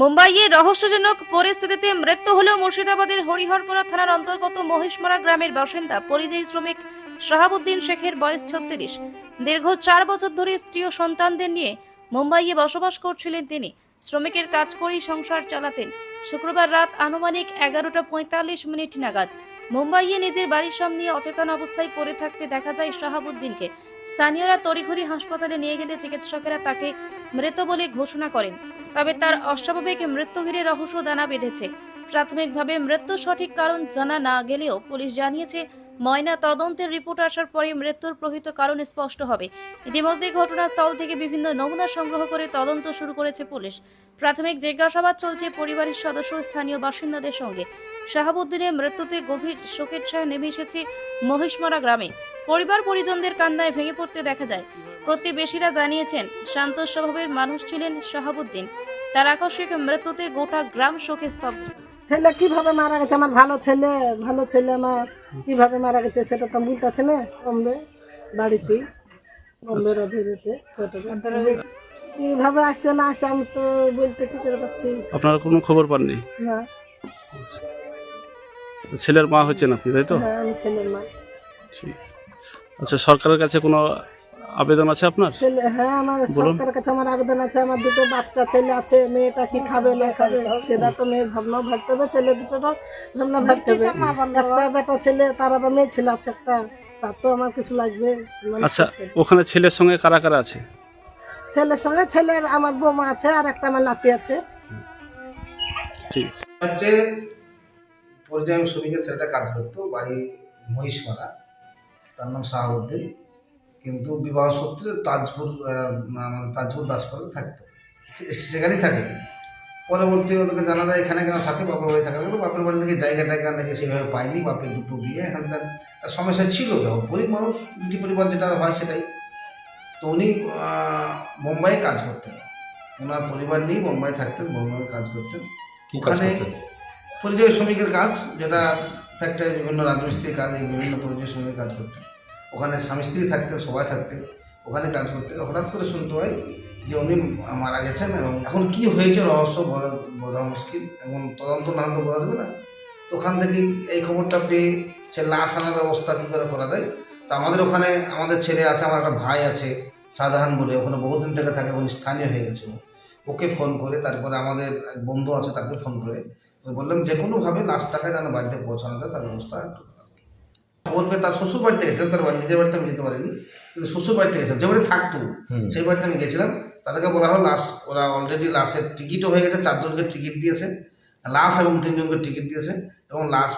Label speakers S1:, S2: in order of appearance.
S1: মুম্বাইয়ে রহস্যজনক পরিস্থিতিতে মৃত্যু হলেও মুর্শিদাবাদের হরিহরপুরা থানার অন্তর্গত মহিষমারা গ্রামের বাসিন্দা পরিযায়ী শ্রমিক শাহাবুদ্দিন শেখের বয়স ছত্রিশ। দীর্ঘ চার বছর ধরে স্ত্রী ও সন্তানদের নিয়ে মুম্বাইয়ে বসবাস করছিলেন তিনি। শ্রমিকের কাজ করেই সংসার চালাতেন। শুক্রবার রাত আনুমানিক এগারোটা পঁয়তাল্লিশ মিনিট নাগাদ মুম্বাইয়ে নিজের বাড়ির সামনে অচেতন অবস্থায় পড়ে থাকতে দেখা যায় শাহাবুদ্দিনকে। স্থানীয়রা তড়িঘড়ি হাসপাতালে নিয়ে গেলে চিকিৎসকেরা তাকে মৃত বলে ঘোষণা করেন। তবে তার অস্বাভাবিক মৃত্যু ঘিরে রহস্য দানা বেঁধেছে। প্রাথমিকভাবে মৃত্যুর সঠিক কারণ জানা না গেলেও পুলিশ জানিয়েছে, ময়না তদন্তের রিপোর্ট আসার পরে মৃত্যুর প্রকৃত কারণ স্পষ্ট হবে। ইতিমধ্যে ঘটনাস্থল থেকে বিভিন্ন নমুনা সংগ্রহ করে তদন্ত শুরু করেছে পুলিশ। প্রাথমিক জিজ্ঞাসাবাদ চলছে পরিবারের সদস্য, স্থানীয় বাসিন্দাদের সঙ্গে। শাহাবুদ্দিনের মৃত্যুতে গভীর শোকের ছায়া নেমে এসেছে মহিষমারা গ্রামে। পরিবার পরিজনদের কান্নায় ভেঙে পড়তে দেখা যায়। প্রতিবেশীরা জানিয়েছেন শান্ত স্বভাবের মানুষ ছিলেন শাহাবুদ্দিন। তার আকস্মিক মৃত্যুতে গোটা গ্রাম শোকে স্তব্ধ।
S2: ছেলে কীভাবে মারা গেছে? আমার ভালো ছেলে ভালো ছেলে আমার। কীভাবে মারা গেছে সেটা তো বলতেছে না? বম্বে বাড়িতে বম্বের অধীনেতে কীভাবে আসছে না আসছে আমি তো বলতে কি করে পাচ্ছি
S3: আপনারা কোনো খবর পাননি?
S2: না।
S3: ছেলের মা হচ্ছেন আপনি তাই তো?
S2: হ্যাঁ আমি ছেলের মা।
S3: আচ্ছা সরকারের কাছে কোনো আবেদন আছে আপনার?
S2: ছেলে হ্যাঁ আমার সরকারের কাছে আমার আবেদন আছে আমার দুটো বাচ্চা ছেলে আছে মেয়েটা কি খাবে না খাবে সেটা তো মেয়ের ভাবনা ভাবতে হবে ছেলে দুটোরও ভাবনা ভাবতে হবে। একটা বেটা ছেলে তার আবার মেয়ে ছেলে আছে একটা তার তো আমার কিছু লাগবে। মানুষ
S3: আচ্ছা ওখানে ছেলের সঙ্গে কারা কারা আছে?
S2: ছেলের সঙ্গে ছেলের আমার বৌমা আছে আর একটা আমার লাতি আছে।
S3: ঠিক
S4: হচ্ছে পরিযায়ী শ্রমিকের ছেলেটা কাজ করতো বাড়ি মহিষমারা তার নাম শাহাবুদ্দিন। কিন্তু বিবাহ সূত্রে তাজপুর আমাদের তাজপুর দাসপাড়ে থাকতো। সেখানেই থাকে। পরবর্তী ওদেরকে জানা যায় এখানে কেন থাকে বাপের বাড়ি থাকে। বলে বাপের বাড়ি নাকি জায়গা টায়গা নাকি সেভাবে পায়নি বাপের দুটো বিয়ে। এখান থেকে একটা সমস্যা ছিল যখন। গরিব মানুষ দুটি পরিবার যেটা হয় সেটাই। তো উনি আহ, বোম্বাইয়ে কাজ করতেন। ওনার পরিবার নিয়ে বোম্বাই থাকতেন বোম্বাইয়ে কাজ করতেন। ওখানে পরিযায়ী শ্রমিকের কাজ যেটা ফ্যাক্টরি বিভিন্ন রাজমিস্ত্রির কাজ এই বিভিন্ন পরিযায়ী শ্রমিকের কাজ করতেন। ওখানে স্বামী স্ত্রী থাকতেন, সবাই থাকতেন, ওখানে কাজ করতে হঠাৎ করে শুনতে হয় যে উনি মারা গেছেন এবং এখন কি হয়েছে রহস্য বোঝা মুশকিল এবং তদন্ত না হলে বোঝা যাবে না। ওখান থেকে এই খবরটা পেয়ে সে লাশ আনার ব্যবস্থা কী করে করা যায়? তো আমাদের ওখানে আমাদের ছেলে আছে, আমার একটা ভাই আছে, শাহজাহান বলে, ওখানে বহুদিন থেকে থাকে, উনি স্থানীয় হয়ে গেছে। ওকে ফোন করে, তারপরে আমাদের এক বন্ধু আছে তাকে ফোন করে, বললাম যে কোনোভাবে লাস্টটাকে যেন বাড়িতে পৌঁছানো যায়, তার ব্যবস্থা পেয়ে তার শ্বশুর বাড়িতে গেছিলাম তার নিজের বাড়িতে আমি যেতে পারিনি কিন্তু শ্বশুর বাড়িতে গেছিলাম। যে বাড়ি থাকতো সেই বাড়িতে আমি গেছিলাম। তাদেরকে বলা হলো লাশ ওরা অলরেডি লাশের টিকিটও হয়ে গেছে চারজনকে টিকিট দিয়েছে। লাশ এবং তিনজনকে টিকিট দিয়েছে এবং লাশ